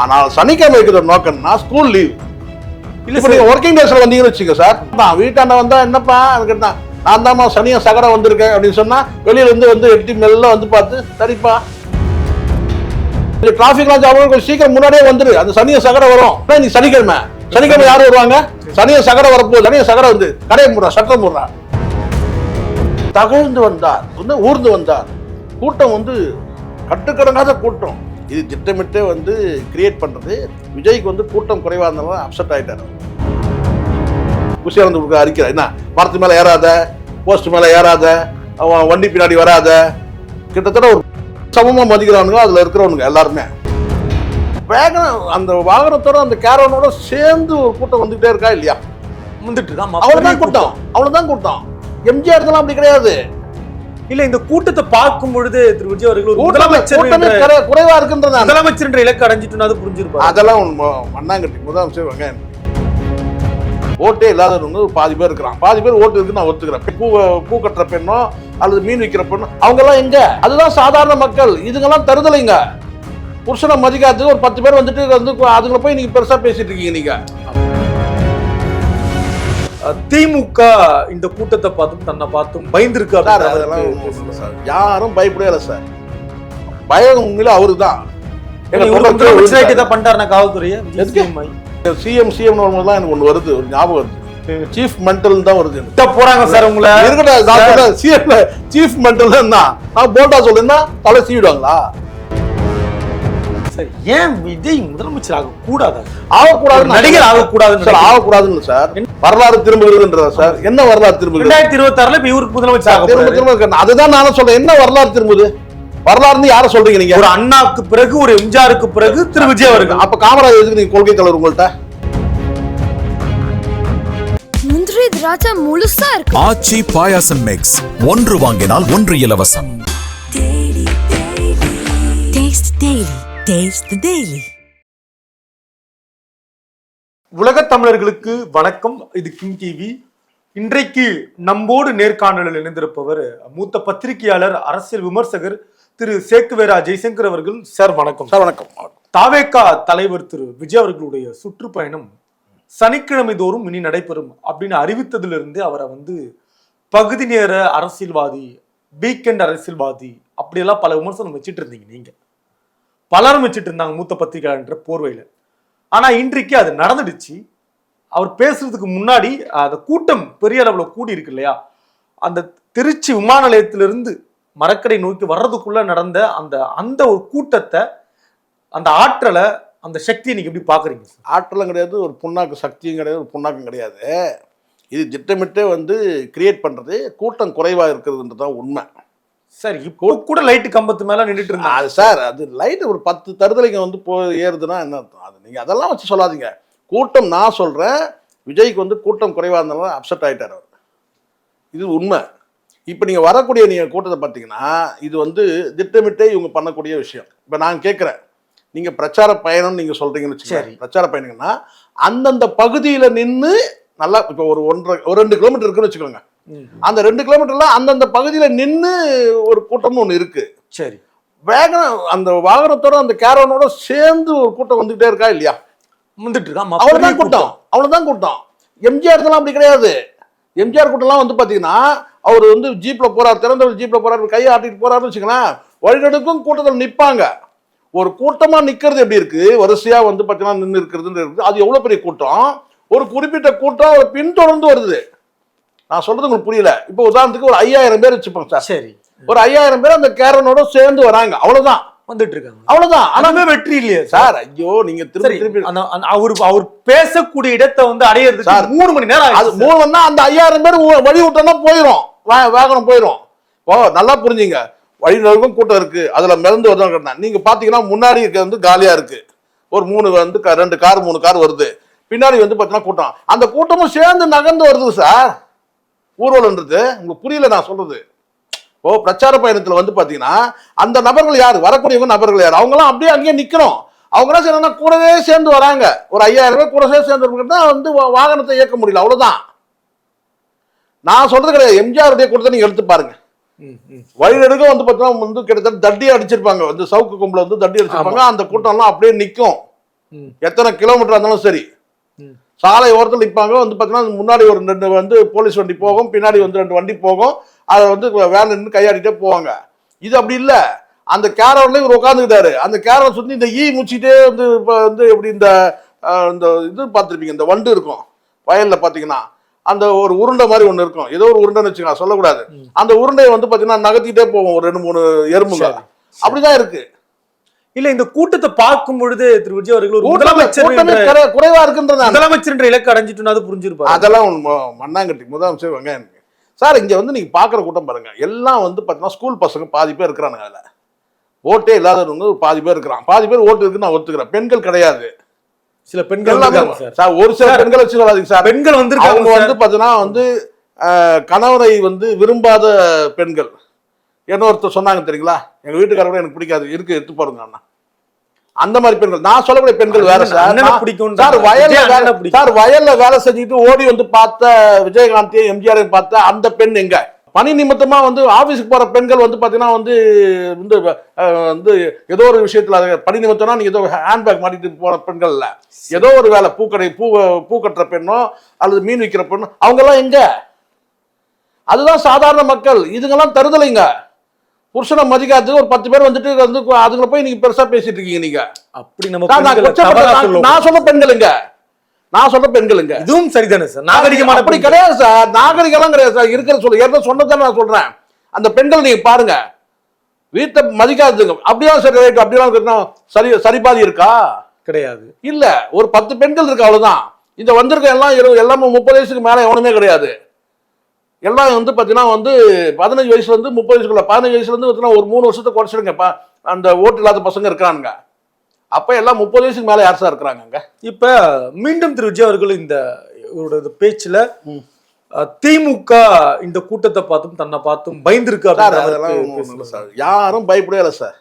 ஆனால் சனிக்கிழமை இருக்கிற நோக்கம்னா ஸ்கூல் லீவ் இல்ல இப்போ சார் நீங்க ஒர்க்கிங் டேஸ்ல வந்தீங்கன்னு வச்சுங்க சார் நான் வீட்டாண்ட வந்தா என்னப்பா? எனக்கு என்ன நான் தாம்மா சனியா சகரம் வந்திருக்கேன் அப்படின்னு சொன்னா வெளியில இருந்து வந்து எட்டி மெல்ல வந்து பார்த்து சரிப்பா. டிராபிக்லாம் ஜாபம் கொஞ்சம் சீக்கிரம் முன்னாடியே வந்துரு. அந்த சனிய சகரம் வரும். ஆனா நீ சனிக்கிழமை. சனிக்கிழமை யாரும் வருவாங்க? சனிய சகரம் வரப்போகுது. சனிய சகரம் வந்து கடையை முடுறா சட்டம் முடுறா. தகழ்ந்து வந்தார். வந்து ஊர்ந்து வந்தார். கூட்டம் வந்து கட்டுக்கடங்காத கூட்டம். இது திட்டமிட்டே வந்து கிரியேட் பண்றது. விஜய்க்கு வந்து கூட்டம் குறைவா இருந்தாலும் அப்செட் ஆயிட்டாரு குஷியானந்த் கொடுக்க அறிக்கை என்ன? மரத்து மேல ஏறாத போஸ்ட் மேல ஏறாத அவன் வண்டி பின்னாடி வராத கிட்டத்தட்ட ஒரு சமமா மதிக்கிறானுங்க அதுல இருக்கிறவனுங்க எல்லாருமே. வேகம் அந்த வாகனத்தோட அந்த கேரவனோட சேர்ந்து ஒரு கூட்டம் வந்துகிட்டே இருக்கா இல்லையா? வந்துட்டு இருக்கா அவ்வளவுதான் கூட்டம். அவ்வளவுதான் கூட்டம். எம்ஜிஆர் அப்படி கிடையாது. இல்ல இந்த கூட்டத்தை பார்க்கும் பொழுது திரு விஜய் அவர்கள் முதலமைச்சர் குறைவா இருக்குன்றது முதலமைச்சர் என்ற இலக்கு அடைஞ்சிட்டு அது புரிஞ்சிருப்பாரு? அதெல்லாம் உண்மை. மண்ணாங்கட்டி முதலமைச்சர் வெங்காயம். ஓட்டே இல்லாதவங்க பாதி பேர் இருக்கிறான் பாதி பேர் ஓட்டு இருக்குன்னு நான் ஒத்துக்கிறேன். பூ பூ கட்டுற பெண்ணோ அல்லது மீன் விற்கிற பெண்ணோ அவங்க எல்லாம் எங்க? அதுதான் சாதாரண மக்கள். இதுங்கெல்லாம் தருதலைங்க. புருஷனை மதிக்காதது ஒரு பத்து பேர் வந்துட்டு வந்து அதுங்களை போய் நீங்க பெருசா பேசிட்டு இருக்கீங்க நீங்க. திமுக இந்த கூட்டத்தை பார்த்தும் தன்னை பார்த்தும் பயந்திருக்கு சார் அப்படின்ற அதெல்லாம் யாரும் பயப்படவே இல்லை சார். பயம் உண்மையில அவரு தான் தான் பண்ணிட்டாருனா காவல்துறையை? சிஎம் சிஎம் வரும்போது எனக்கு ஒண்ணு வருது ஒரு ஞாபகம் வருது. சீஃப் மென்டல் தான் வருது போறாங்க சார் உங்களை. இருக்கட்டும் சீஃப் மென்டல் என்ன நான் போல்டா சொல்லுன்னா தலை சீவிடுவாங்களா? சார். ஏன் விஜய் முதலமைச்சர் ஆக கூடாது ஆகக்கூடாது நடிகர் ஆகக்கூடாதுன்னு சார் ஆகக்கூடாதுன்னு சார். வரலாறு திரும்புகிறதுன்றதா சார்? என்ன வரலாறு திரும்புகிறது? ரெண்டாயிரத்தி இருபத்தி ஆறுல இப்ப இவருக்கு முதலமைச்சர் ஆக திரும்ப. திரும்ப. அதுதான் நானும் சொல்றேன். என்ன வரலாறு திரும்புது? வரலாறுன்னு யார சொல்றீங்க நீங்க? ஒரு அண்ணாக்கு பிறகு ஒரு எம்ஜிஆருக்கு பிறகு திரு விஜய் அவர்கள். அப்ப காமராஜர் எதுக்கு நீங்க கொள்கை தலைவர் உங்கள்ட்ட? முந்திரி திராட்சை முழுசா இருக்கு. ஆச்சி பாயாசம் மிக்ஸ் ஒன்று வாங்கினால் ஒன்று இலவசம். Taste the Daily. உலகத் தமிழர்களுக்கு வணக்கம். இது கிங் டிவி இன்றைக்கு நம்மோடு நேர்காணலில் இணைந்திருப்பவர் மூத்த பத்திரிகையாளர் அரசியல் விமர்சகர் திரு சேக்குவேரா ஜெய்சங்கர் அவர்கள். சார் வணக்கம். சார் வணக்கம். தாவேகா தலைவர் திரு விஜய் அவர்களுடைய சுற்றுப்பயணம் சனிக்கிழமை தோறும் இனி நடைபெறும் அப்படின்னு அறிவித்ததிலிருந்து அவரை வந்து பகுதி நேர அரசியல்வாதி வீக்கெண்ட் அரசியல்வாதி அப்படியெல்லாம் பல விமர்சனம் வச்சுட்டு இருந்தீங்க நீங்க. பலரும் வச்சுட்டு இருந்தாங்க மூத்த பத்திரிகையாளர்ன்ற போர்வையில். ஆனால் இன்றைக்கு அது நடந்துடுச்சு. அவர் பேசுறதுக்கு முன்னாடி அந்த கூட்டம் பெரிய அளவில் கூடி இருக்கு இல்லையா? அந்த திருச்சி விமான நிலையத்திலிருந்து மரக்கடை நோக்கி வர்றதுக்குள்ள நடந்த அந்த அந்த ஒரு கூட்டத்தை அந்த ஆற்றலை அந்த சக்தியை நீங்கள் எப்படி பார்க்குறீங்க சார்? ஆற்றலும் கிடையாது ஒரு புண்ணாக்கு சக்தியும் கிடையாது ஒரு புண்ணாக்கும் கிடையாது. இது திட்டமிட்டே வந்து கிரியேட் பண்ணுறது கூட்டம் குறைவாக இருக்கிறதுன்றது தான் உண்மை. சார் இப்போ கூட லைட் கம்பத்து மேல நின்றுட்டு இருந்தாங்க அது சார் அது லைட் ஒரு பத்து தருதலைங்க வந்து போ ஏறுதுன்னா என்ன அர்த்தம்? அது நீங்க அதெல்லாம் வச்சு சொல்லாதீங்க. கூட்டம் நான் சொல்றேன் விஜய்க்கு வந்து கூட்டம் குறைவா இருந்தாலும் அப்செட் ஆயிட்டார் அவர். இது உண்மை. இப்போ நீங்க வரக்கூடிய நீங்க கூட்டத்தை பார்த்தீங்கன்னா இது வந்து திட்டமிட்டே இவங்க பண்ணக்கூடிய விஷயம். இப்போ நான் கேட்குறேன் நீங்க பிரச்சார பயணம் நீங்க சொல்றீங்கன்னு சரி. வச்சுக்கோங்க பிரச்சார பயணம்னா அந்தந்த பகுதியில நின்று நல்லா இப்போ ஒரு ஒன்றரை ஒரு ரெண்டு கிலோமீட்டர் இருக்குன்னு வச்சுக்கோங்க. அந்த ரெண்டு கிலோமீட்டர்ல அந்தந்த பகுதியில நின்று ஒரு கூட்டம்னு ஒன்று இருக்கு. சரி. வேகம் அந்த வாகனத்தோட அந்த கேரவனோட சேர்ந்து ஒரு கூட்டம் வந்துகிட்டே இருக்கா இல்லையா? வந்துட்டு இருக்கா? அவ்வளவுதான் கூட்டம். அவ்வளவுதான் கூட்டம். எம்ஜிஆர் அப்படி கிடையாது. எம்ஜிஆர் கூட்டம்லாம் வந்து பாத்தீங்கன்னா அவர் வந்து ஜீப்ல போறார் திறந்த ஜீப்ல போறாரு கையை ஆட்டிட்டு போறாருன்னு வச்சுக்கலாம் வழிநடுக்கும் கூட்டத்தில் நிப்பாங்க. ஒரு கூட்டமா நிக்கிறது எப்படி இருக்கு? வரிசையா வந்து பாத்தீங்கன்னா நின்று இருக்கிறது இருக்கு அது எவ்வளவு பெரிய கூட்டம்? ஒரு குறிப்பிட்ட கூட்டம் ஒரு பின்தொடர்ந்து வருது. நான் சொல்றது உங்களுக்கு புரியல. இப்போ உதாரணத்துக்கு ஒரு ஐயாயிரம் பேர் வச்சுப்போம் சார். சரி. ஒரு ஐயாயிரம் பேர் அந்த கேரனோட சேர்ந்து வராங்க. அவ்வளவுதான். வந்துட்டு இருக்காங்க. அவ்வளவுதான். ஆனா அதுவே வெற்றி இல்லையே சார். ஐயோ நீங்க திருப்பி திருப்பி அவர் அவர் பேசக்கூடிய இடத்தை வந்து அடையிறதுக்கு சார், மூணு மணி நேரம் அது. மூணு வந்தா அந்த ஐயாயிரம் பேர் வழி விட்டோம்னா போயிடும் வாகனம் போயிடும் ஓ நல்லா புரிஞ்சுங்க. வழி நெருக்கும் கூட்டம் இருக்கு. அதுல மிதந்து வருதான் நீங்க பாத்தீங்கன்னா முன்னாடி இருக்கிறது வந்து காலியா இருக்கு. ஒரு மூணு வந்து ரெண்டு கார் மூணு கார் வருது. பின்னாடி வந்து பாத்தீங்கன்னா கூட்டம். அந்த கூட்டமும் சேர்ந்து நகர்ந்து வருது சார். ஊர்வலன்றது உங்களுக்கு புரியல நான் சொல்றது. ஓ பிரச்சார பயணத்துல வந்து பாத்தீங்கன்னா அந்த நபர்கள் யார்? வரக்கூடியவங்க நபர்கள் யார்? அவங்கலாம் அப்படியே அங்கேயே நிக்கிறோம். அவங்க என்ன செய்யறாங்கன்னா கூடவே சேர்ந்து வராங்க. ஒரு ஐயாயிரம் பேர் கூடவே சேர்ந்து தான் வந்து வாகனத்தை இயக்க முடியல. அவ்வளவுதான். நான் சொல்றது கிடையாது. எம்ஜிஆருடைய கூட்டத்தை நீங்க எடுத்து பாருங்க. வழிநெடுக வந்து பார்த்தீங்கன்னா வந்து கிட்டத்தட்ட தட்டி அடிச்சிருப்பாங்க. வந்து சவுக்கு கும்பல வந்து தட்டி அடிச்சிருப்பாங்க. அந்த கூட்டம்லாம் அப்படியே நிற்கும். எத்தனை கிலோமீட்டர் இருந்தாலும் சரி. சாலை ஓரத்தில் நிற்பாங்க வந்து பார்த்தீங்கன்னா முன்னாடி ஒரு ரெண்டு வந்து போலீஸ் வண்டி போகும். பின்னாடி வந்து ரெண்டு வண்டி போகும். அதை வந்து வேன் நின்று கையாடிட்டே போவாங்க. இது அப்படி இல்லை. அந்த கேரவன்ல இவர் உட்காந்துக்கிட்டாரு அந்த கேரவன் சுற்றி இந்த ஈ முச்சிட்டே வந்து இப்போ வந்து எப்படி இந்த இந்த இது பார்த்துருப்பீங்க. இந்த வண்டு இருக்கும். வயல்ல பார்த்தீங்கன்னா அந்த ஒரு உருண்டை மாதிரி ஒன்று இருக்கும். ஏதோ ஒரு உருண்டைன்னு வச்சுக்கலாம் சொல்லக்கூடாது. அந்த உருண்டையை வந்து பார்த்தீங்கன்னா நகர்த்திட்டே போவோம். ஒரு ரெண்டு மூணு எறும்புங்க. அப்படிதான் இருக்கு. இல்ல இந்த கூட்டத்தை பார்க்கும் பொழுது திரு விஜய் அவர்கள் ஒரு முதலமைச்சர் குறைவா இருக்குன்றது முதலமைச்சர் என்ற இலக்கு அடைஞ்சிட்டுனா அது புரிஞ்சிருப்பாரு. அதெல்லாம் மண்ணாங்கட்டி முதலமைச்சர் வெங்காயம். சார் இங்க வந்து நீங்க பாக்குற கூட்டம் பாருங்க. எல்லாம் வந்து பாத்தீங்கன்னா ஸ்கூல் பசங்க பாதி பேர் இருக்கிறானுங்க அதுல. ஓட்டே இல்லாதவங்க பாதி பேர் இருக்கிறான். பாதி பேர் ஓட்டு இருக்குன்னு நான் ஒத்துக்கிறேன். பெண்கள் கிடையாது. சில பெண்கள் சார். ஒரு சில பெண்கள் வச்சு சொல்லாதீங்க சார். பெண்கள் அவங்க வந்திருக்காங்க வந்து சார். பாத்தீங்கன்னா வந்து கணவரை வந்து விரும்பாத பெண்கள். என்ன ஒருத்தர் சொன்னாங்க தெரியுங்களா? எங்க வீட்டுக்காரங்க எனக்கு பிடிக்காது. இருக்கு எடுத்து பாருங்க அண்ணா. அந்த மாதிரி பெண்கள் நான் சொல்லக்கூடிய பெண்கள் வேற அண்ணன் சார். பிடிக்கும்ன்றாங்க. சார் வயல்ல வேலை பிடிக்கும். சார் வயல்ல வேலை செஞ்சுட்டு ஓடி வந்து பார்த்த விஜயகாந்தையும் எம்ஜிஆரையும் பார்த்த அந்த பெண் எங்க? பணி நிமித்தமா வந்து ஆபீஸ்க்கு போற பெண்கள் வந்து பாத்தீங்கன்னா வந்து வந்து ஏதோ ஒரு விஷயத்துல பணி நிமித்தம்னா நீங்க ஏதோ ஹேண்ட்பேக் மாட்டிட்டு போற பெண்கள் இல்ல. ஏதோ ஒரு வேலை பூக்கடை பூ பூ கட்டுற பெண்ணோ அல்லது மீன் விற்கிற பெண்ணோ அவங்க எல்லாம் எங்க? அதுதான் சாதாரண மக்கள். இதுங்கெல்லாம் தருதலைங்க. புருஷனை மதிக்காதது ஒரு பத்து பேர் வந்துட்டு வந்து அதுங்களை போய் நீங்க பெருசா பேசிட்டு இருக்கீங்க நீங்க. அப்படி நம்ம நான் சொல்ல பெண்களுங்க. நான் சொல்ல பெண்களுங்க. இதுவும் சரிதானே சார்? நாகரிகமான அப்படி. கிடையாது சார். நாகரிகம் கிடையாது சார். இருக்கிற சொல்ல ஏற்கனவே சொன்னதை நான் சொல்றேன். அந்த பெண்கள் நீங்க பாருங்க. வீட்டை மதிக்காதுங்க அப்படியா சரி ரைட். அப்படிலாம் சரி சரிபாதி இருக்கா? கிடையாது. இல்ல. ஒரு பத்து பெண்கள் இருக்கு அவ்வளவுதான். இந்த வந்திருக்க எல்லாம் எல்லாமே முப்பது வயசுக்கு மேல எவனுமே கிடையாது. எல்லாம் வந்து பாத்தீங்கன்னா வந்து பதினஞ்சு வயசுல இருந்து முப்பது வயசுக்குள்ள பதினஞ்சு வயசுல இருந்து பாத்தீங்கன்னா ஒரு மூணு வருஷத்தை குறைச்சிடுங்க ப- அந்த ஓட்டு இல்லாத பசங்க இருக்கானுங்க அப்ப எல்லாம் முப்பது வயசுக்கு மேல யார் சார் இருக்கிறாங்க இப்ப மீண்டும் திரு விஜய் அவர்கள் இந்த இவரோட பேச்சுல திமுக இந்த கூட்டத்தை பார்த்தும் தன்னை பார்த்தும் பயந்திருக்கு சார் யாரும் பயப்படவே இல்லை சார்.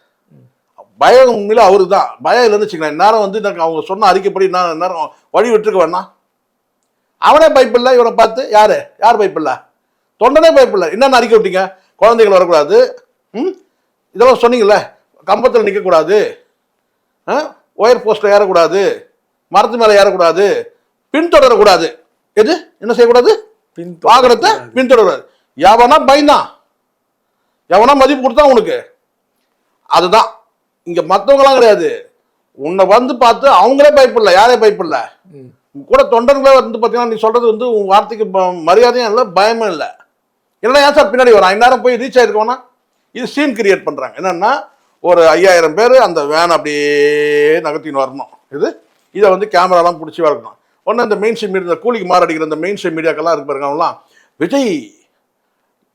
பயம் உண்மையில அவரு தான் பயம் இல்லைன்னு வச்சுக்கலாம் நேரம் வந்து எனக்கு அவங்க சொன்ன அறிக்கைப்படி நான் நேரம் வழி விட்டுருக்க வேணாம். அவனே பயப்பில்ல இவனை பார்த்து. யாரு? யார் பயப்பில்ல? தொண்டனே பயப்பில்ல என்னென்ன அறிக்கை விட்டீங்க? குழந்தைகள் வரக்கூடாது. ம்? இதெல்லாம் சொன்னீங்கல்ல. கம்பத்தில் நிற்கக்கூடாது ஒயர் போஸ்ட்டில் ஏறக்கூடாது. மரத்து மேலே ஏறக்கூடாது. பின்தொடரக்கூடாது. எது? என்ன செய்யக்கூடாது? பின் வாகனத்தை பின்தொடர்றாரு எவனா பயந்தான் எவனா மதிப்பு கொடுத்தா உனக்கு? அதுதான். இங்க மத்தவங்கலாம் கிடையாது. உன்னை வந்து பார்த்து அவங்களே பயப்படல. யாரே. உன் கூட தொண்டர்களே வந்து பார்த்தீங்கன்னா நீ சொல்றது வந்து உன் வார்த்தைக்கு மரியாதையும் இல்லை பயமும் இல்லை. இல்லைன்னா ஏன் சார் பின்னாடி வரான் இந்நேரம் போய் ரீச் ஆயிருக்கோம்னா? இது சீன் கிரியேட் பண்ணுறாங்க என்னென்னா ஒரு ஐயாயிரம் பேர் அந்த வேன் அப்படியே நகர்த்தின்னு வரணும். இது? இதை வந்து கேமராலாம் பிடிச்சி வரணும் ஒன்று இந்த மெயின் ஸ்ட்ரீம் மீடியா கூலிக்கு மாரடிக்கிற இந்த மெயின் ஸ்ட்ரீம் மீடியாக்கெல்லாம் இருக்கு பாருங்கலாம் விஜய்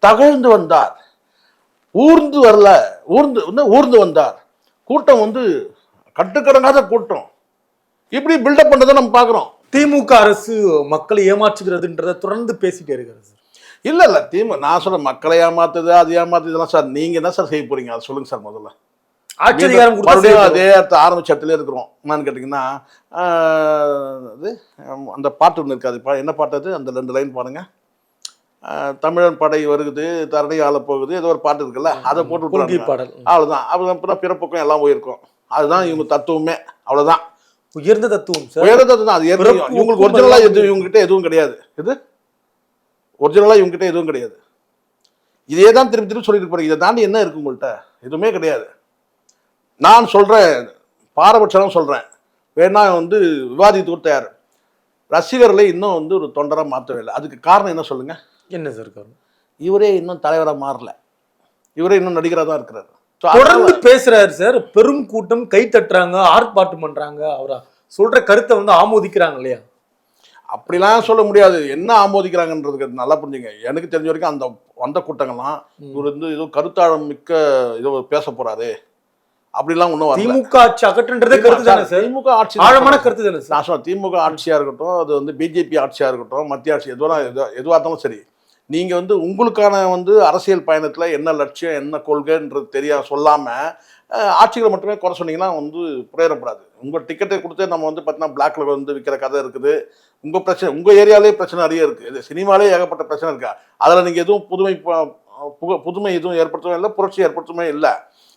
தகழ்ந்து வந்தார். ஊர்ந்து வரல. ஊர்ந்து வந்து ஊர்ந்து வந்தார். கூட்டம் வந்து கட்டுக்கடங்காத கூட்டம். இப்படி பில்டப் பண்ணதை நம்ம பார்க்குறோம். திமுக அரசு மக்களை ஏமாற்றுகிறதுன்றத தொடர்ந்து பேசிட்டே இருக்கிறது. இல்ல இல்ல தீமு நான் சொல்ற மக்களை ஏமாத்துது அது ஏமாத்துது இதெல்லாம் சார் நீங்க என்ன சார் செய்ய போறீங்க? அதை சொல்லுங்க சார் முதல்ல. கொடுத்தா மறுபடியும். அதே ஆரம்பிச்ச இடத்துல இருக்கிறோம். என்னன்னு கேட்டிங்கன்னா அது அந்த பாட்டு ஒன்று இருக்காது பா- என்ன பாட்டு அது? அந்த ரெண்டு லைன் பாருங்க தமிழன் படை வருகுது தரணி ஆள போகுது ஏதோ ஒரு பாட்டு இருக்குல்ல அதை போட்டு. பாடல். அவ்வளவுதான். அப்புறம் பிறப்புக்கும் எல்லாம் போயிருக்கும். அதுதான் இவங்க தத்துவமே அவ்வளவுதான். உயர்ந்த தத்துவம் சார். உயர்ந்தது தான் அது ஏற்கனவே பிறப்பு இவங்களுக்கு ஒப்புமை ஒரிஜினலா எல்லாம் எது இவங்ககிட்ட எதுவும் கிடையாது. இது? ஒரிஜினலா இவங்ககிட்ட எதுவும் கிடையாது. இதே தான் திருப்பி திருப்பி சொல்லிட்டு போறீங்க இதை தாண்டி என்ன இருக்கு உங்கள்கிட்ட எதுவுமே கிடையாது. நான் சொல்றேன் பாரபட்சம் சொல்றேன். வேணா வந்து விவாதித்துக்கு தயார். ரசிகர்களை இன்னும் வந்து ஒரு தொண்டரா மாற்றவே இல்லை. அதுக்கு காரணம் என்ன சொல்லுங்க? என்ன சார் காரணம்? இவரே இன்னும் தலைவரா மாறல. இவரே இன்னும் நடிகரா தான் இருக்கிறாரு. தொடர்ந்து பேசுறாரு சார். பெரும் கூட்டம் கை தட்டுறாங்க ஆர்ப்பாட்டம் பண்றாங்க. அவரா சொல்ற கருத்தை வந்து ஆமோதிக்கிறாங்க இல்லையா? அப்படிலாம் சொல்ல முடியாது. என்ன ஆமோதிக்கிறாங்கன்றதுக்கு நல்லா புரிஞ்சுங்க. எனக்கு தெரிஞ்ச வரைக்கும் அந்த வந்த கூட்டங்கள்லாம் இவர் வந்து ஏதோ கருத்தாழம் மிக்க ஏதோ பேச போறாரு. அப்படிலாம் ஒன்றும் திமுக ஆட்சி அகற்றுன்றதே கருத்து தானே சார்? திமுக ஆட்சி ஆழமான கருத்து தானே சார்? நான் திமுக ஆட்சியா இருக்கட்டும் அது வந்து பிஜேபி ஆட்சியா இருக்கட்டும் மத்திய ஆட்சி எதுவாக எதுவாக இருந்தாலும் சரி. நீங்க வந்து உங்களுக்கான வந்து அரசியல் பயணத்துல என்ன லட்சியம் என்ன கொள்கைன்றது தெரியா சொல்லாம அஹ், ஆட்சிகளை மட்டுமே குறை சொன்னீங்கன்னா வந்து பிரயோஜனப்படாது உங்க டிக்கெட்டை கொடுத்து நம்ம வந்து பார்த்தீங்கன்னா பிளாக்ல வந்து விற்கிற கதை இருக்குது. உங்க பிரச்சனை உங்க ஏரியாலே பிரச்சனை நிறைய இருக்கு. இது சினிமாலே ஏகப்பட்ட பிரச்சனை இருக்கா. அதுல நீங்க எதுவும் புதுமை புக- புதுமை எதுவும் ஏற்படுத்தவும் இல்லை புரட்சி ஏற்படுத்தவே இல்லை.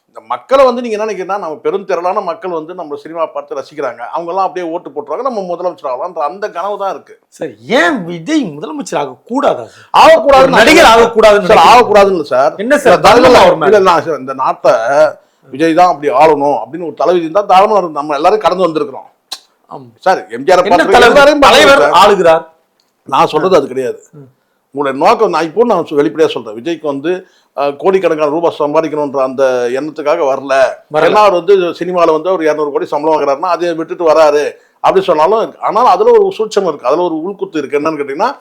இந்த மக்களை வந்து நீங்க என்ன நினைக்கிறீங்கன்னா நம்ம பெருந்திரளான மக்கள் வந்து நம்ம சினிமா பார்த்து ரசிக்கிறாங்க. அவங்க எல்லாம் அப்படியே ஓட்டு போட்டுருவாங்க நம்ம முதலமைச்சர் ஆகலாம்ன்ற அந்த கனவு தான் இருக்கு. சார் ஏன் விஜய் முதலமைச்சர் ஆக கூடாதா சார்? ஆகக்கூடாது ஒரு நடிகர் ஆகக்கூடாதுன்னு சார். ஆகக்கூடாதுன்னு சார். என்ன சார், இந்த நாட்டை விஜய் தான் அப்படி ஆளணும் அப்படின்னு ஒரு தலைவிதி இருந்தா தாராளமா இருக்கும். நம்ம எல்லாரும் கடந்து வந்திருக்கிறோம். சார் எம்ஜிஆர் தலைவர்? ஆளுகிறார். நான் சொல்றது அது கிடையாது. உங்களுடைய நோக்கம் நான் இப்போ நான் வெளிப்படையா சொல்றேன். விஜய்க்கு வந்து கோடிக்கணக்கான ரூபாய் சம்பாதிக்கணுன்ற அந்த எண்ணத்துக்காக வரல. ஏன்னா அவர் வந்து சினிமாவில் வந்து ஒரு இரநூறு கோடி சம்பளம் வாங்குறாருன்னா அதை விட்டுட்டு வராரு அப்படி சொன்னாலும் ஆனால் அதுல ஒரு சூட்சம் இருக்கு. அதுல ஒரு உள்குத்து இருக்கு. என்னன்னு கேட்டீங்கன்னா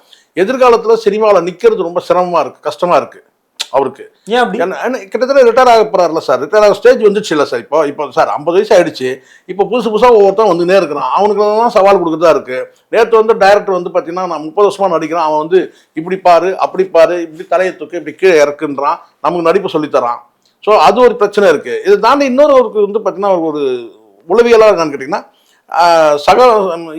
எதிர்காலத்துல சினிமாவில் நிக்கிறது ரொம்ப சிரமமா இருக்கு கஷ்டமா இருக்கு. அவருக்கு. கிட்டத்தட்ட ரிட்டையர் ஆக போறாருல சார் ரிட்டையர் ஆக ஸ்டேஜ் வந்துச்சு இல்லை சார் இப்போ இப்போ சார் ஐம்பது வயசு ஆயிடுச்சு. இப்போ புதுசு புதுசாக ஒவ்வொருத்தன் வந்துனே இருக்கிறான். அவனுக்குலாம் சவால் கொடுக்குறதா இருக்கு. நேற்று வந்து டைரக்டர் வந்து பார்த்தீங்கன்னா நான் முப்பது வருஷமா நடிக்கிறேன். அவன் வந்து இப்படி பாரு அப்படி பாரு இப்படி தலையை தூக்கு இப்படி கீழே இறக்குன்றான். நமக்கு நடிப்பு சொல்லித்தரான் ஸோ அது ஒரு பிரச்சனை இருக்கு. இதை தாண்டி இன்னொரு ஒரு வந்து பார்த்தீங்கன்னா ஒரு உளவியலாக என்னன்னு கேட்டிங்கன்னா சக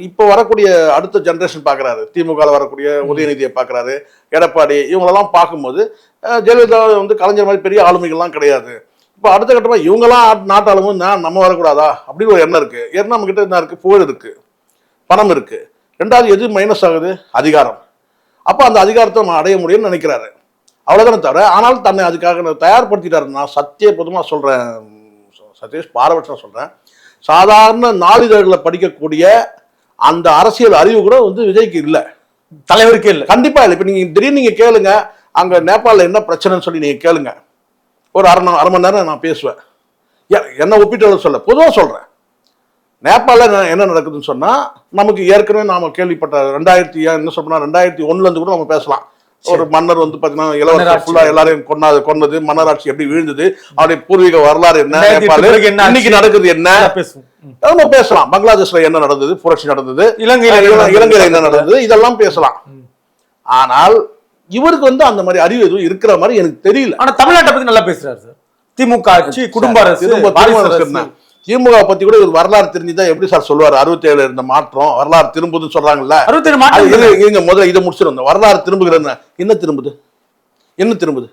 இப்போ வரக்கூடிய அடுத்த ஜென்ரேஷன் பார்க்குறாரு திமுகவில் வரக்கூடிய உதயநிதியை பார்க்குறாரு எடப்பாடி இவங்களெல்லாம் பார்க்கும்போது ஜெயலலிதா வந்து கலைஞர் மாதிரி பெரிய ஆளுமைகள்லாம் கிடையாது. இப்போ அடுத்த கட்டமாக இவங்கெல்லாம் நாட்டாளும் நான் நம்ம வரக்கூடாதா? அப்படின்னு ஒரு எண்ணம் இருக்கு. ஏன்னா நம்ம கிட்ட என்ன இருக்கு? புகழ் இருக்கு. பணம் இருக்கு. ரெண்டாவது எது மைனஸ் ஆகுது? அதிகாரம். அப்போ அந்த அதிகாரத்தை நம்ம அடைய முடியும்னு நினைக்கிறாரு. அவ்வளோதானே தவிர ஆனால் தன்னை அதுக்காக நான் தயார்படுத்திட்டாரு. நான் சத்திய சொல்கிறேன் சதீஷ் பாரபட்சம் சொல்கிறேன் சாதாரண நாளிதழ்களில் படிக்கக்கூடிய அந்த அரசியல் அறிவு கூட வந்து விஜய்க்கு இல்லை. தலைவருக்கே இல்ல. கண்டிப்பா இல்லை. இப்போ நீங்க திடீர்னு நீங்க கேளுங்க. அங்க நேபாளில் என்ன பிரச்சனைன்னு சொல்லி நீங்க கேளுங்க. ஒரு அரை மணி அரை மணி நேரம் நான் பேசுவேன். என்ன ஒப்பிட்டு சொல்ல பொதுவாக சொல்றேன். நேபாளில் என்ன- நடக்குதுன்னு சொன்னா நமக்கு ஏற்கனவே நாம கேள்விப்பட்ட ரெண்டாயிரத்தி என்ன சொல்லணும் ரெண்டாயிரத்தி ஒண்ணுல இருந்து கூட நம்ம பேசலாம். ஒரு மன்னர் வந்து பாத்தீங்கன்னா இளவரசர் மன்னராட்சி. ஃபுல்லா எல்லாரையும் கொன்னாது கொன்னது மன்னராட்சி எப்படி வீழ்ந்தது அவருடைய பூர்வீக வரலாறு என்ன? இன்னைக்கு நடக்குது என்ன. நம்ம பேசலாம். பங்களாதேஷ்ல என்ன நடந்தது புரட்சி நடந்தது இலங்கையில? இலங்கையில என்ன நடந்தது இதெல்லாம் பேசலாம். ஆனால் இவருக்கு வந்து அந்த மாதிரி அறிவு எதுவும் இருக்கிற மாதிரி எனக்கு தெரியல. ஆனா தமிழ்நாட்டை பத்தி நல்லா பேசுறாரு சார். திமுக ஆட்சி குடும்ப அரசு. திமுக பத்தி கூட இவர் வரலாறு தெரிஞ்சுதான் எப்படி சார் சொல்லுவார்? அறுபத்தி ஏழு இருந்த மாற்றம் வரலாறு திரும்புதுன்னு சொல்றாங்கல்ல. அறுபத்தேழு அது மாற்றம் இருங்க, முதல்ல இதை முடிச்சிருந்தோம் வரலாறு திரும்புகிறது என்ன திரும்புது? என்ன திரும்புது?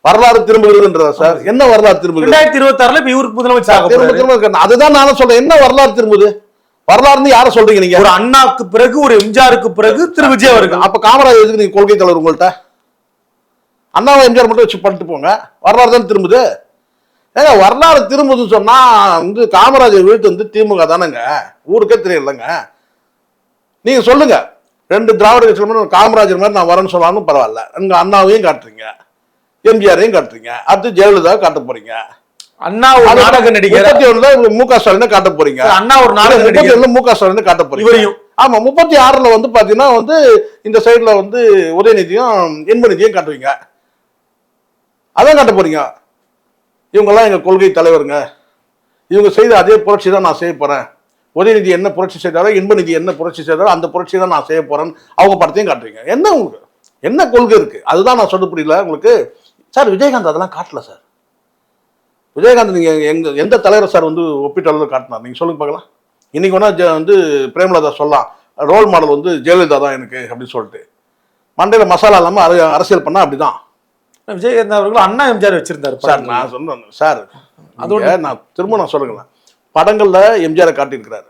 வரலாறு திரும்புகிறதுன்றதா சார்? என்ன வரலாறு திரும்புகிறது? ரெண்டாயிரத்தி இருபத்தி ஆறுல இப்ப இவருக்கு முதலமைச்சர் திரும்ப. திரும்ப. அதுதான் நானும் சொல்றேன். என்ன வரலாறு திரும்புது? வரலாறுன்னு யார சொல்றீங்க நீங்க? ஒரு அண்ணாக்கு பிறகு ஒரு எம்ஜிஆருக்கு பிறகு திரு விஜய் அவர்கள். அப்ப காமராஜர் எதுக்கு நீங்க கொள்கை தலைவர் உங்கள்ட்ட? அண்ணாவை எம்ஜிஆர் மட்டும் வச்சு பண்ணிட்டு போங்க. வரலாறு தான் திரும்புது. ஏங்க வரலாறு திரும்புதுன்னு சொன்னா வந்து காமராஜர் வீட்டு வந்து திமுக தானேங்க. ஊருக்கே தெரியலங்க. நீங்க சொல்லுங்க. ரெண்டு திராவிட கட்சி மாதிரி காமராஜர் மாதிரி நான் வரேன்னு சொன்னாலும் பரவாயில்ல. உங்க அண்ணாவையும் காட்டுறீங்க. எம்ஜிஆரையும் காட்டுறீங்க. அடுத்து ஜெயலலிதா காட்ட போறீங்க. அண்ணா ஒரு நாடக நடிகர்? முப்பத்தி ஒண்ணுல மு க ஸ்டாலினை காட்ட போறீங்க. அண்ணா ஒரு நாடக நடிகர். ஒண்ணுல மு க ஸ்டாலினை காட்ட போறீங்க. இவரையும். ஆமா முப்பத்தி ஆறுல வந்து பாத்தீங்கன்னா வந்து இந்த சைடுல வந்து உதயநிதியும் இன்பநிதியும் காட்டுவீங்க. அதான் காட்ட போறீங்க. இவங்கெல்லாம் எங்க கொள்கை தலைவருங்க. இவங்க செய்த அதே புரட்சி தான் நான் செய்ய போறேன். உதயநிதி என்ன புரட்சி செய்தாரோ இன்பநிதி என்ன புரட்சி செய்தாரோ அந்த புரட்சி தான் நான் செய்ய போறேன்னு அவங்க படத்தையும் காட்டுவீங்க என்ன உங்களுக்கு? என்ன கொள்கை இருக்கு? அதுதான் நான் சொல்ல புரியல உங்களுக்கு. சார் விஜயகாந்த் அதெல்லாம் காட்டல சார். விஜயகாந்த் நீங்க எங்க எந்த தலைவர் சார் வந்து ஒப்பீட்டு அளவில் காட்டினார்? நீங்க சொல்லுங்க பார்க்கலாம். இன்னைக்கு வேணா ஜெ- வந்து பிரேமலதா சொல்லலாம். ரோல் மாடல் வந்து ஜெயலலிதா தான் எனக்கு அப்படின்னு சொல்லிட்டு. மண்டையில மசாலா இல்லாம அர- அரசியல் பண்ணா அப்படிதான். விஜயகாந்த் அவர்கள் அண்ணா எம்ஜிஆர் வச்சிருந்தாரு சார். நான் சொன்னேன் சார் அதோட- நான் திரும்ப நான் சொல்லுங்களேன் படங்கள்ல எம்ஜிஆரை காட்டியிருக்கிறாரு.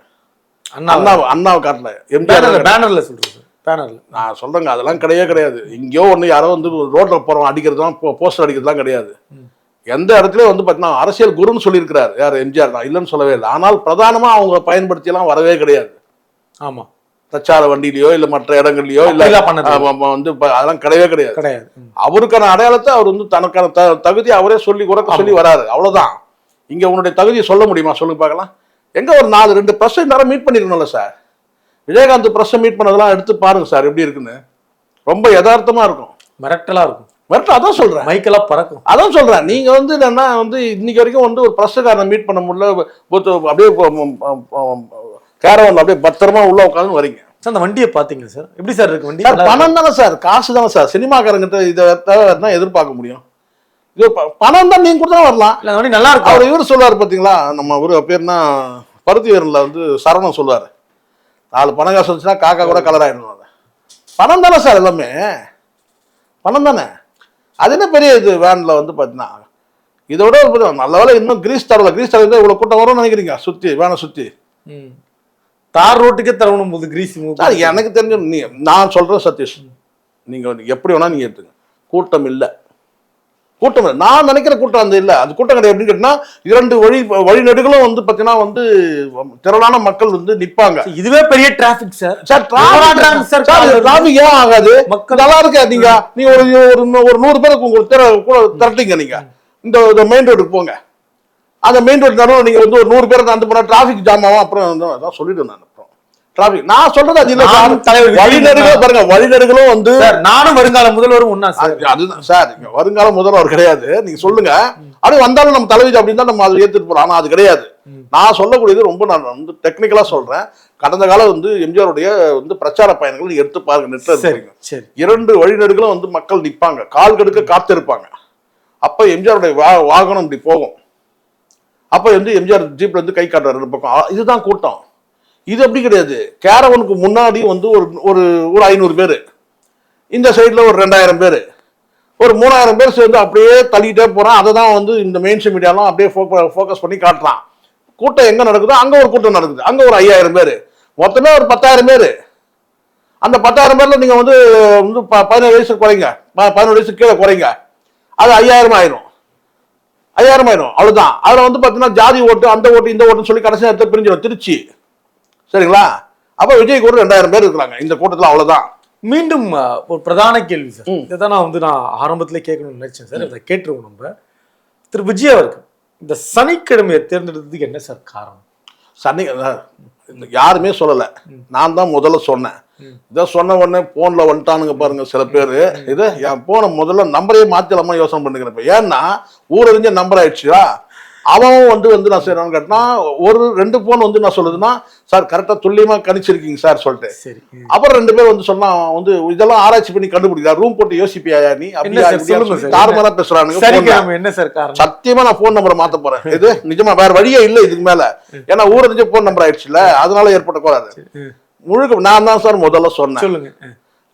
அண்ணா அண்ணாவை அண்ணாவை காட்டல. எம்ஜிஆர் பேனர்ல சொல்றது பேனர்ல நான் சொல்றேங்க அதெல்லாம் கிடையவே கிடையாது. இங்கேயோ ஒண்ணு யாரோ வந்து ரோட்ல போறோம் அடிக்கிறதுலாம் போஸ்டர் அடிக்கிறதுலாம் கிடையாது. எந்த இடத்துலயும் வந்து பாத்தீங்கன்னா அரசியல் குருன்னு சொல்லியிருக்கிறாரு. யார்? எம்ஜிஆர் தான். இல்லைன்னு சொல்லவே இல்லை. ஆனால் பிரதானமா அவங்க பயன்படுத்தியெல்லாம் வரவே கிடையாது. ஆமா. பிரச்சார வண்டியிலயோ இல்ல மற்ற இடங்கள்லயோ இல்ல வந்து அதெல்லாம் கிடையவே கிடையாது. கிடையாது. அவருக்கான அடையாளத்தை அவர் வந்து தனக்கான த- தகுதியை அவரே சொல்லி உறக்க சொல்லி வராரு. அவ்வளவுதான். இங்க உன்னுடைய தகுதியை சொல்ல முடியுமா? சொல்லுங்க பார்க்கலாம். எங்க ஒரு நாலு ரெண்டு பிரஸ் நேரம் மீட் பண்ணிருக்கணும்ல சார் விஜயகாந்த் பிரஸ் மீட் பண்ணதெல்லாம் எடுத்து பாருங்க சார் எப்படி இருக்குன்னு. ரொம்ப யதார்த்தமா இருக்கும். மிரட்டலா இருக்கும். வரட்டும் அதான் சொல்றேன். மைக்கெல்லாம் பறக்கும். அதான் சொல்றேன். நீங்க வந்து என்னன்னா வந்து இன்னைக்கு வரைக்கும் வந்து ஒரு பிரஸ்ஸுக்காரனை மீட் பண்ண முடியல. அப்படியே கேரவன்ல அப்படியே பத்திரமா உள்ள உட்காந்து வரீங்க. சார் அந்த வண்டியை பாத்தீங்க சார்? எப்படி சார் இருக்கு வண்டி? பணம் தானே சார்? காசு தானே சார்? சினிமாக்காரங்கிட்ட இதை தவிர எதிர்பார்க்க முடியும்? இது பணம் தான் நீங்க கொடுத்தா வரலாம். இல்ல வண்டி நல்லா இருக்கும் அவர் இவர் சொல்லுவார் பாத்தீங்களா? நம்ம ஒரு பேர்னா பருத்தி வீரன்ல வந்து சரணம் சொல்லுவாரு நாலு பணம் காசு வந்துச்சுன்னா காக்கா கூட கலர் ஆயிடும் பணம் தானே சார் எல்லாமே? பணம் தானே? அது என்ன பெரிய இது வேன்ல வந்து பார்த்தீங்கன்னா இதை விட ஒரு நல்ல வேலை இன்னும் கிரீஸ் தரல. கிரீஸ் தரல இவ்வளவு கூட்டம் வரும்னு நினைக்கிறீங்க? சுத்தி வேணாம் சுத்தி. ம். தார் ரோட்டுக்கே தரணும் போது கிரீஸ் சார் எனக்கு தெரிஞ்ச நீ நான் சொல்றேன் சதீஷ். நீங்க வந்து எப்படி வேணா நீங்க எடுத்துங்க கூட்டம் இல்ல. கூட்டம். நான் நினைக்கிற கூட்டம் அந்த இல்ல. அது கூட்டம் கிடையாது. எப்படின்னு கேட்டீங்கன்னா இரண்டு வழி வழிநெடுகளும் வந்து பாத்தீங்கன்னா வந்து திரளான மக்கள் வந்து நிப்பாங்க. இதுவே பெரிய டிராபிக் சார் சார் டிராபிக் காலையில இருந்து? டிராபிக் ஏன் ஆகாது? நல்லா இருக்கா நீங்க நீங்க ஒரு ஒரு நூ- ஒரு நூறு பேருக்கு உங்க திர கூட திரட்டிங்க நீங்க. இந்த மெயின் ரோடுக்கு போங்க. அந்த மெயின் ரோடு நடுவில் நீங்க வந்து ஒரு நூறு பேரை நடந்து போனா டிராபிக் ஜாம் ஆகும். அப்புறம் அதான் சொல்லிட்டு நான். டிராபிக் நான் சொல்றது அது இல்ல சார். தலைவர் விஜய் வழிநெடுகளும் பாருங்க வழிநெடுகளும் வந்து சார் நானும் வருங்கால முதல்வரும் ஒன்னா சார். அது- அதுதான் சார். வருங்கால முதல்வர் கிடையாது. நீங்க சொல்லுங்க. அப்படி வந்தாலும் நம்ம தலைவிதி அப்படின்னு தான் நம்ம அதை ஏத்துட்டு போறோம் ஆனா அது கிடையாது. நான் சொல்லக்கூடியது ரொம்ப நான் வந்து டெக்னிக்கலா சொல்றேன். கடந்த காலம் வந்து எம்ஜிஆருடைய வந்து பிரச்சார பயணங்கள் எடுத்து பாருங்க நெட்ல இரண்டு வழிநெடுகளும் வந்து மக்கள் நிப்பாங்க. கால் கடுக்க காத்திருப்பாங்க. அப்ப எம்ஜிஆருடைய வாகனம் இப்படி போகும். அப்ப வந்து எம்ஜிஆர் ஜீப்ல இருந்து கை காட்டுறாரு பக்கம். இதுதான் கூட்டம். இது அப்படி கிடையாது. கேரவனுக்கு முன்னாடி வந்து ஒரு ஒரு ஒரு ஐநூறு பேர். இந்த சைடில் ஒரு ரெண்டாயிரம் பேர். ஒரு மூணாயிரம் பேர் சேர்ந்து அப்படியே தள்ளிகிட்டே போகிறான் அதை தான் வந்து இந்த மெயின்ஸ் மீடியாலாம் அப்படியே ஃபோக்கஸ் பண்ணி காட்டுறான். கூட்டம் எங்கே நடக்குதோ அங்கே ஒரு கூட்டம் நடக்குது. அங்கே ஒரு ஐயாயிரம் பேர். மொத்தமே ஒரு பத்தாயிரம் பேர். அந்த பத்தாயிரம் பேரில் நீங்கள் வந்து வந்து ப- பதினேழு வயசு குறைங்க. ப- பதினேழு வயசு கீழே குறைங்க. அது ஐயாயிரம் ஆயிரும். ஐயாயிரம் ஆயிரும். அவ்வளோதான் அதில் வந்து பார்த்தீங்கன்னா ஜாதி ஓட்டு அந்த ஓட்டு இந்த ஓட்டுன்னு சொல்லி கடைசி நேரத்தில் பிரிஞ்சிடும். திருச்சி. சரிங்களா? அப்ப விஜய்க்கு ஒரு ரெண்டாயிரம் பேர் இருக்கிறாங்க. இந்த கூட்டத்துல அவ்வளவுதான். மீண்டும் ஒரு பிரதான கேள்வி சார். இதைதான் நான் வந்து நான் ஆரம்பத்திலே கேட்கணும்னு நினைச்சேன் சார். அதை கேட்டுருவோம் நம்ம. திரு. விஜய் அவர்கள் இந்த சனிக்கிழமையை தேர்ந்தெடுத்ததுக்கு என்ன சார் காரணம்? சனி யாருமே சொல்லல. நான் தான் முதல்ல சொன்னேன். இதை சொன்ன உடனே போன்ல வந்துட்டானுங்க பாருங்க சில பேர். இது என் போன முதல்ல நம்பரே மாத்திரமா யோசனை பண்ணுகிறேன் இப்ப. ஏன்னா ஊரறிஞ்ச நம்பர் ஆயிடுச்சுயா? அவன் வந்து வந்து நான் செய்யறான்னு கேட்டா ஒரு ரெண்டு போன் வந்து நான் சொல்லுதுன்னா சார் கரெக்டா துல்லியமா கணிச்சிருக்கீங்க சார் சொல்லிட்டு. அப்புறம் ரெண்டு பேர் வந்து சொன்னா வந்து இதெல்லாம் ஆராய்ச்சி பண்ணி கண்டுபிடிக்கிறா ரூம் போட்டு யோசிப்பியா நீ? தாறுமாறா பேசுறானுங்க என்ன சார் சத்தியமா நான் போன் நம்பரை மாத்த போறேன். இது நிஜமா வேற வழியே இல்ல இதுக்கு மேல. ஏன்னா ஊரறிஞ்ச போன் நம்பர் ஆயிடுச்சுல அதனால ஏற்பட்ட கோளாறு. முழுக்க நான் தான் சார் முதல்ல சொன்னேன்.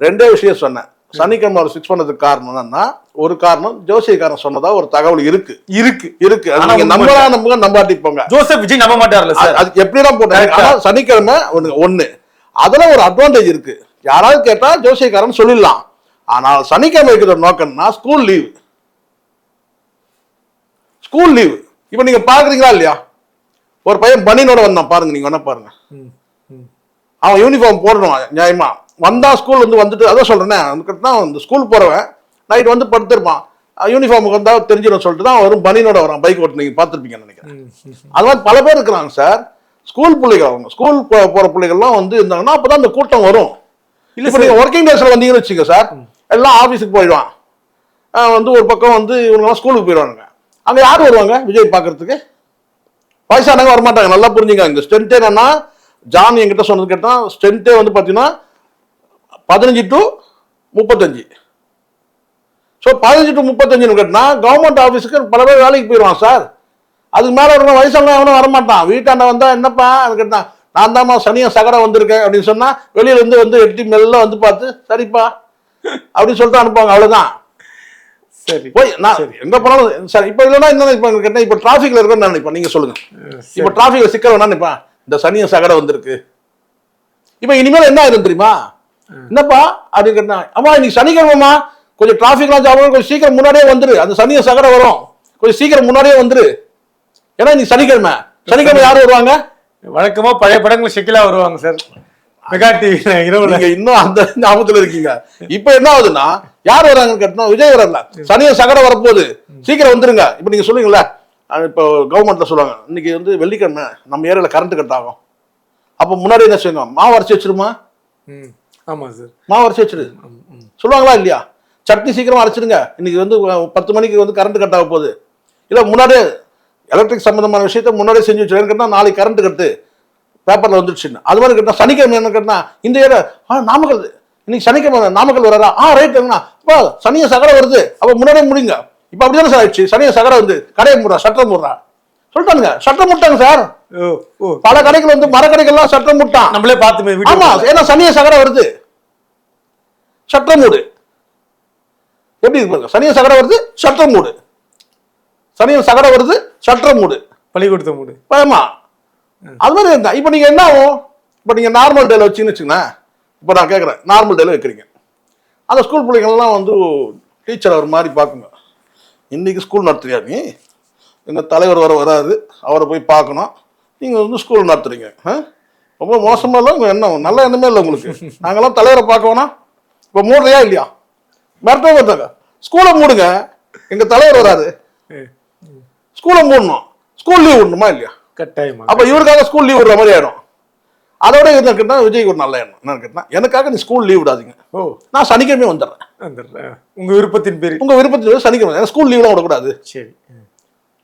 ரெண்டே விஷயம் சொன்னேன். சனிக்கிழமை அவர் ஃபிக்ஸ் பண்ணதுக்கு காரணம் என்னன்னா ஒரு காரணம் ஜோசியக்காரன் சொன்னதா ஒரு தகவல் இருக்கு. இருக்கு இருக்கு. நீங்க நம்பரா நம்புங்க நம்பாட்டி போங்க. ஜோசப் விஜய் நம்ப மாட்டார்ல சார். அது எப்படிதான் போட்டாங்க சனிக்கிழமை ஒண்ணு ஒண்ணு. அதுல ஒரு அட்வான்டேஜ் இருக்கு. யாராவது கேட்டா ஜோசியக்காரன் சொல்லிடலாம். ஆனால் சனிக்கிழமை இருக்கிற நோக்கம்னா ஸ்கூல் லீவ் ஸ்கூல் லீவ் இப்போ நீங்க பாக்குறீங்களா இல்லையா? ஒரு பையன் பனினோட வந்தான். பாருங்க நீங்க வேணா பாருங்க. அவன் யூனிஃபார்ம் போடணும் நியாயமா? வந்தா ஸ்கூல் வந்து வந்துட்டு அதான் சொல்றேனே அதுக்கு தான் இந்த ஸ்கூல் போறவன் நைட் வந்து படுத்திருப்பான். யூனிஃபார்முக்கு வந்தா தெரிஞ்சிடும் சொல்லிட்டு தான் வரும் பனினோட வரான் பைக் ஓட்டு நீங்க பார்த்துருப்பீங்கன்னு நினைக்கிறேன். அது மாதிரி பல பேர் இருக்கிறாங்க சார் ஸ்கூல் பிள்ளைகள் அவங்க ஸ்கூல் போற பிள்ளைகள்லாம் வந்து இருந்தாங்கன்னா அப்பதான் அந்த கூட்டம் வரும். இல்ல இப்போ நீங்க ஒர்க்கிங் டேஸ்ல வந்தீங்கன்னு வச்சுங்க சார் எல்லாம் ஆபீஸுக்கு போயிடுவான். வந்து ஒரு பக்கம் வந்து இவங்கெல்லாம் ஸ்கூலுக்கு போயிடுவாங்க அங்க யார் வருவாங்க விஜய் பார்க்கறதுக்கு? வயசானவங்க வரமாட்டாங்க நல்லா புரிஞ்சுங்க. இந்த ஸ்ட்ரென்த்தே என்னன்னா ஜான் என்கிட்ட சொன்னது கேட்டா ஸ்ட்ரென்த்தே வந்து பார்த்தீங்கன்னா பதினஞ்சு டு முப்பத்தஞ்சு. ஸோ பதினஞ்சு டு முப்பத்தஞ்சுன்னு கேட்டினா கவர்மெண்ட் ஆஃபீஸுக்கு பல பேர் வேலைக்கு போயிடுவான் சார். அதுக்கு மேலே இருக்கிற வயசானவங்க எவனும் வரமாட்டான். வீட்டாண்ட வந்தா என்னப்பா? கேட்டான் நான் தாம்மா சனியா சகடம் வந்திருக்கேன் அப்படின்னு சொன்னா வெளியில இருந்து வந்து எட்டி மெல்ல வந்து பார்த்து சரிப்பா அப்படின்னு சொல்லிட்டு அனுப்புவாங்க. அவ்வளவுதான். சரி. போய் நான் எங்க போனாலும் சார் இப்போ இல்லைன்னா என்ன இப்போ கேட்டேன் இப்போ டிராஃபிக்ல இருக்கேன்னு நினைப்பேன். நீங்க சொல்லுங்க. இப்போ டிராஃபிக்ல சிக்கல் வேணா நினைப்பேன். இந்த சனிய சகட வந்திருக்கு. இப்போ இனிமேல் என்ன ஆயிரும் தெரியுமா? என்னப்பா? அப்படின்னு கேட்டா அம்மா இன்னைக்கு சனிக்கிழமைமா கொஞ்சம் டிராஃபிக்லாம் ஜாபம் கொஞ்சம் சீக்கிரம் முன்னாடியே வந்துரு. அந்த சனிய சகட வரும். கொஞ்சம் சீக்கிரம் முன்னாடியே வந்துரு. ஏன்னா இன்னைக்கு சனிக்கிழமை. சனிக்கிழமை யார் வருவாங்க? வழக்கமா பழைய படங்கள் ஷெக்கிலா வருவாங்க சார். மெகா டிவி இரவுல. நீங்க இன்னும் அந்த ஞாபகத்துல இருக்கீங்க. இப்ப என்ன ஆகுதுன்னா யார் வராங்கன்னு கேட்டா விஜய் வரல சனிய சகட வரப்போகுது. சீக்கிரம் வந்துருங்க. இப்ப நீங்க சொல்லுவீங்களா அஹ் இப்போ கவர்மெண்ட்ல சொல்லுவாங்க இன்னைக்கு வந்து வெள்ளிக்கிழமை நம்ம ஏரியால கரண்ட் கட் ஆகும். அப்ப முன்னாடி என்ன செய்யுங்க மாவு அரைச்சி வச்சிருமா? ம் ஆமா சார். மாவு அரைச்சி வச்சிரு சொல்லுவாங்களா இல்லையா? சட்னி சீக்கிரமா அரைச்சிடுங்க. இன்னைக்கு வந்து பத்து மணிக்கு வந்து கரண்ட் கட் ஆக போகுது. இல்ல முன்னாடியே எலக்ட்ரிக் சம்பந்தமான விஷயத்த முன்னாடியே செஞ்சு வச்சிருக்கேன்னு கேட்டா நாளைக்கு கரண்ட் கட்டு பேப்பர்ல வந்துருச்சுன்னு அது மாதிரி கேட்டா சனிக்கிழமை என்ன கேட்டா இந்த ஏரியா ஆ நாமக்கல். இன்னைக்கு சனிக்கிழமை நாமக்கல் வராரா? ஆ ரைட் அப்பா சனிய சகட வருது. அப்ப முன்னாடியே முடிங்க. இப்ப அப்படிதானே சார் ஆயிடுச்சு. சனிய சகட வந்து கடையை மூடுறா சட்டம் மூடுறா. சொல்லிட்டானுங்க. சட்டம் முட்டாங்க சார். பல கடைகள் வந்து மரக்கடைகள்லாம் சட்டம் முட்டான். நம்மளே பார்த்துமே ஆமா ஏன்னா சனிய சகட வருது. சட்டம் மூடு. எப்படி இருக்கு பாருங்க? சனிய சகட வருது சட்டம் மூடு. சனியும் சகடம் வருது சட்டரை மூடு. பள்ளிக்கூடத்தை மூடு. பயமா அது மாதிரி இருந்தா இப்போ நீங்க என்ன ஆகும்? இப்போ நீங்க நார்மல் டேல வச்சுன்னு வச்சுக்கோங்களேன். இப்போ நான் கேட்குறேன் நார்மல் டேல வைக்கிறீங்க. அந்த ஸ்கூல் பிள்ளைங்கள்லாம் வந்து டீச்சர் அவர் மாதிரி பார்க்குங்க. இன்னைக்கு ஸ்கூல் நடத்துறியா நீ? எங்கள் தலைவர் வர வராது அவரை போய் பார்க்கணும். நீங்கள் வந்து ஸ்கூல் நடத்துறீங்க? ரொம்ப மோசமாக இல்லை உங்கள் எண்ணம். நல்ல எண்ணமே இல்லை உங்களுக்கு. நாங்களாம் தலைவரை பார்க்க வேணாம். இப்போ மூடுறியா இல்லையா? மிரட்டவே மாட்டாங்க ஸ்கூலை மூடுங்க. எங்கள் தலைவர் வராது ஸ்கூலை மூடணும். ஸ்கூல் லீவ் விடணுமா இல்லையா? கட்டாயமா. அப்ப இவருக்காக ஸ்கூல் லீவ் விடுற மாதிரி ஆயிடும். அதோட என்ன கேட்டா விஜய்க்கு ஒரு நல்ல எண்ணம். என்ன கேட்டா எனக்காக நீ ஸ்கூல் லீவ் விடாதீங்க. ஓ. நான் சனிக்கிழமை வந்துடுறேன். வந்துடுறேன். உங்க விருப்பத்தின் பேரில். உங்க விருப்பத்தில் சனிக்கிழமை. எனக்கு ஸ்கூல் லீவ்லாம் விடக்கூடாது. சரி.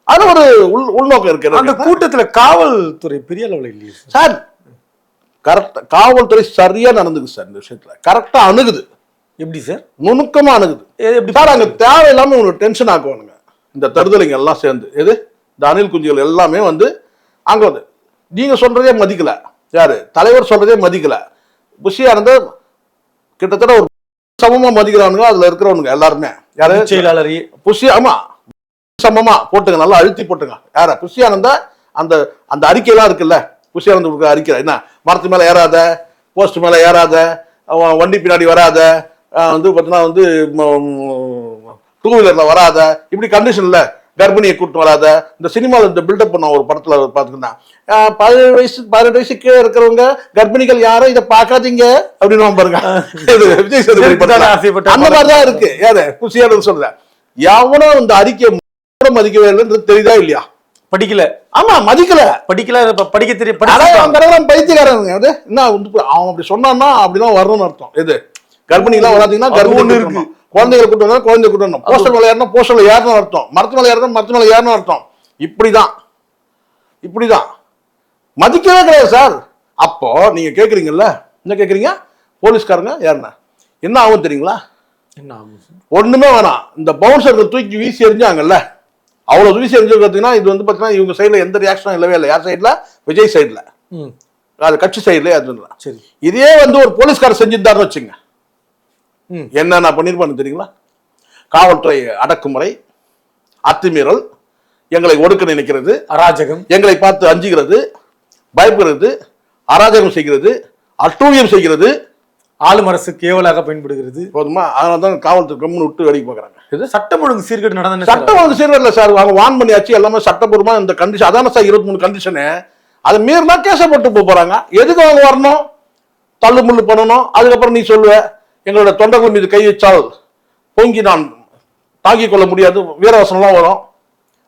அதுல ஒரு உள் உள்நோக்கம் இருக்கு அந்த. கூட்டத்துல காவல்துறை பெரிய அளவுல இல்லையே சார். சார் கரெக்டா காவல்துறை சரியா நடந்துக்கு சார் இந்த விஷயத்துல. கரெக்டா அணுகுது. எப்படி சார்? நுணுக்கமா அணுகுது சார் அங்க தேவையில்லாம உங்களுக்கு டென்ஷன் ஆக்குவானுங்க. இந்த தருதலைங்க எல்லாம் சேர்ந்து. எது? இந்த அணில் குஞ்சுகள் எல்லாமே வந்து அங்க வந்து நீங்க சொல்றதே மதிக்கல. யாரு? தலைவர் சொல்றதே மதிக்கல. புஷியா இருந்த கிட்டத்தட்ட ஒரு சமமா மதிக்கிறானுங்க அதுல இருக்கிறவனுங்க எல்லாருமே. யாரு? செயலாளர் புஷி ஆமா. சமமா போட்டுங்க நல்லா அழுத்தி போட்டுங்க. யார? புஷியானந்த அந்த அந்த அறிக்கையெல்லாம் இருக்குல்ல? புஷியானந்த அறிக்கை என்ன? மரத்து மேல ஏறாத போஸ்ட் மேல ஏறாத வண்டி பின்னாடி வராத வந்து பார்த்தீங்கன்னா வந்து டூ வீலர்ல வராத இப்படி கண்டிஷன்ல கர்ப்பிணியை கூட்டு வராத இந்த சினிமாவில் இந்த பில்டப் பண்ண ஒரு படத்துல பார்த்துக்கிட்டான் பதினேழு வயசு பதினெட்டு வயசு கீழே இருக்கிறவங்க கர்ப்பிணிகள் யாரும் இதை பார்க்காதீங்க அப்படின்னு பாருங்க. விஜய் சேதுபதி அந்த மாதிரி தான் இருக்கு. யாரு? புஷியானது சொல்றேன் எவனும் இந்த அறிக்கையை கூட மதிக்கவே இல்லைன்றது தெரியுதா இல்லையா? படிக்கல. ஆமா மதிக்கல. படிக்கல படிக்க தெரிய அதான் அவன் படிச்சிருக்காங்க. கடவுளாம் பைத்தியக்காரங்க அது என்ன வந்து அவன் அப்படி சொன்னான்னா அப்படிதான் வரணும்னு அர்த்தம். எது? கர்ப்பிணிலாம் வராதீங்கன்னா ஒண்ணு இருக்கு. குழந்தைகளை கூட்டு வந்தா குழந்தை கூட்டு வரணும். போஸ்டர் மேல ஏறணும் போஸ்டர்ல ஏறணும் அர்த்தம். மரத்து மேல ஏறணும் மரத்து மேல ஏறணும் அர்த்தம். இப்படிதான். இப்படிதான். மதிக்கவே கிடையாது சார் அப்போ நீங்க கேக்குறீங்கல்ல என்ன கேக்குறீங்க? போலீஸ்காரங்க ஏறின. என்ன ஆகும் தெரியுங்களா? என்ன ஆகும்? ஒண்ணுமே வேணாம். இந்த பவுன்சர்கள் தூக்கி வீசி எறிஞ்சாங்கல்ல. அவ்வளவு வீசி எறிஞ்சு பார்த்தீங்கன்னா இது வந்து பார்த்தீங்கன்னா இவங்க சைடுல எந்த ரியாக்ஷனும் இல்லவே இல்லை. யார் சைடுல விஜய் சைடுல அது கட்சி சைடுல அது. சரி. இதே வந்து ஒரு போலீஸ்காரர் செஞ்சிருந்தாருன்னு வச்சுங்க. என்ன நான் பண்ணிருப்பான்னு தெரியுங்களா? காவல்துறை அடக்குமுறை அத்துமீறல் எங்களை ஒடுக்க நினைக்கிறது அராஜகம். எங்களை பார்த்து அஞ்சுகிறது பயப்படுகிறது அராஜகம் செய்கிறது அட்டூழியம் செய்கிறது. ஆளும் அரசு கேவலாக பயன்படுகிறது. போதுமா? அதனால தான் காவல்துறை கம்முன்னு விட்டு வேடிக்கை பார்க்குறாங்க. இது சட்டம் ஒழுங்கு சீர்கேடு நடந்தன சட்டம் வந்து சீர்கேடல சார் அவங்க வான் பண்ணியாச்சு எல்லாமே சட்டப்பூர்வமா இந்த கண்டிஷன் அதான சார் இருபத்தி மூணு கண்டிஷனு அதை மீறினா கேச போட்டு போக போறாங்க. எதுக்கு அவங்க வரணும்? தள்ளு முள்ளு பண்ணணும். அதுக்கப்புறம் நீ சொல்லுவ. எங்களோட தொண்டர்கள் மீது கை வச்சால் பொங்கி நான் தாங்கிக் கொள்ள முடியாது. வீரவசனம்லாம் வரும்.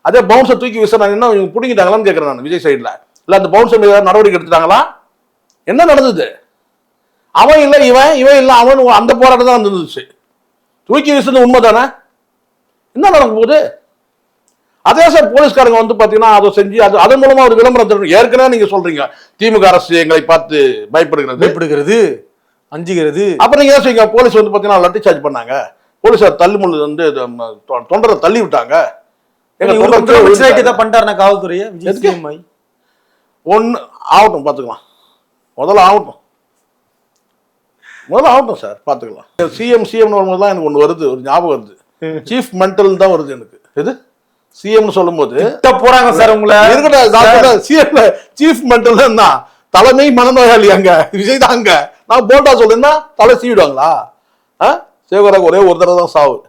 அதே பவுன்சர் தூக்கி விசாரணை இவங்க பிடிங்கிட்டாங்களான்னு கேட்குறேன் நான் விஜய் சைடில் இல்லை அந்த பவுன்சர் மீது ஏதாவது நடவடிக்கை எடுத்துட்டாங்களா? என்ன நடந்தது? அவன் இல்லை இவன் இவன் இல்லை அவன் அந்த போராட்டம் தான் நடந்துச்சு. தூக்கி வீசுறது உண்மை தானே என்ன நடக்க போகுது? அதே சார் போலீஸ்காரங்க வந்து பார்த்தீங்கன்னா அதை செஞ்சு அது அதன் மூலமாக ஒரு விளம்பரம் ஏற்கனவே நீங்கள் சொல்கிறீங்க திமுக அரசு எங்களை பார்த்து பயப்படுகிறது. பயப்படுகிறது. அஞ்சுகிறது. அப்புறம் நீங்க என்ன செய்யுங்க போலீஸ் வந்து பாத்தீங்கன்னா லட்டி சார்ஜ் பண்ணாங்க. போலீஸார் தள்ளுமுள்ளு வந்து தொண்டரை தள்ளி விட்டாங்க. பண்ணிட்டாருனா காவல்துறையை? சிஎம் ஒண்ணு ஆகட்டும் பாத்துக்கலாம். முதல்ல ஆகட்டும். முதல்ல ஆகட்டும் சார் பாத்துக்கலாம். சிஎம் சிஎம்னு வரும்போது தான் எனக்கு ஒண்ணு வருது ஒரு ஞாபகம் வருது. சீஃப் மென்டல் தான் வருது எனக்கு. எது? சிஎம்னு சொல்லும்போது. திட்ட போறாங்க சார் உங்களை. இருக்கட்டும் சிஎம்ல சீஃப் மென்டல் என்ன தலைமை மனநோயாளி அங்க. விஜய் தான் அங்க. நான் போல்டா சொல்லுன்னா தலை சீவிடுவாங்களா? ஆ? சிவகராக ஒரே ஒரு தடவை தான் சாவு.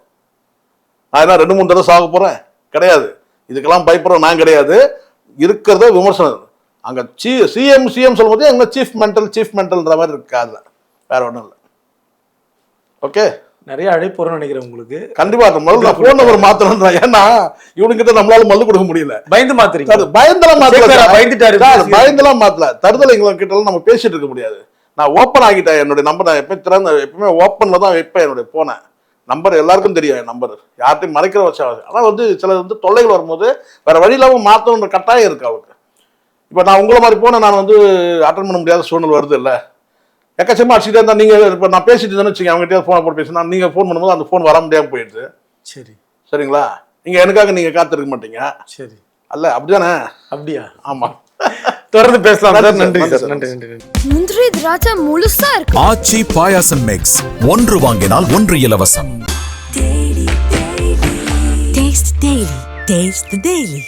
நான் என்ன ரெண்டு மூணு தடவை சாக போறேன்? கிடையாது. இதுக்கெல்லாம் பயப்படுற நான் கிடையாது. இருக்கிறத விமர்சனம். அங்க சி சிஎம் சிஎம் சொல்லும்போது அங்க சீஃப் மென்டல் சீஃப் மென்டல்ன்ற மாதிரி இருக்காது. வேற ஒன்றும் இல்லை. ஓகே? நிறைய அழைப்பு வரும்னு நினைக்கிறேன் உங்களுக்கு. கண்டிப்பா முதல்ல ஃபோன் நம்பர் மாத்தணும் ஏன்னா இவனுக்கிட்ட நம்மளால மல்லு கொடுக்க முடியல. பயந்து மாத்துறீங்க. சார், பயந்தெல்லாம் மாத்தல. பயந்துட்டாரு. பயந்தெல்லாம் மாத்தல. தருதலைங்களை கிட்ட நம்ம பேசிட்டு இருக்க முடியாது. நான் ஓப்பன் ஆகிட்டேன். என்னுடைய நம்பர் நான் எப்பயும் திறந்த எப்பவுமே ஓப்பன்ல தான் வைப்பேன் என்னுடைய போனை நம்பர் எல்லாருக்கும் தெரியும் என் நம்பர் யார்ட்டையும் மறைக்கிற வச்சா ஆனா வந்து சில வந்து தொல்லைகள் வரும்போது வேற வழி இல்லாம மாத்தணுன்ற கட்டாயம் இருக்கு அவருக்கு. இப்போ நான் உங்களை மாதிரி போன நான் வந்து அட்டன் பண்ண முடியாத சூழ்நிலை வருது இல்ல. எக்கச்சக்கமா அடிச்சுட்டே இருந்தா நீங்க இப்போ நான் பேசிட்டு இருந்தேன்னு வச்சுங்க அவங்க ஃபோன் போட்டு பேசினா நீங்க ஃபோன் பண்ணும்போது அந்த ஃபோன் வர முடியாம போயிடுது. சரி. சரிங்களா? நீங்க எனக்காக நீங்க காத்திருக்க மாட்டீங்க. சரி. அல்ல அப்படிதானே? அப்படியா? ஆமா. தொடர்ந்து பேசலாம் சார். நன்றி சார், நன்றி நன்றி நன்றி முந்திரி திராட்சை முழுசா இருக்கு. ஆச்சி பாயாசம் மிக்ஸ் ஒன்று வாங்கினால் ஒன்று இலவசம். Taste the Daily. Taste the Daily.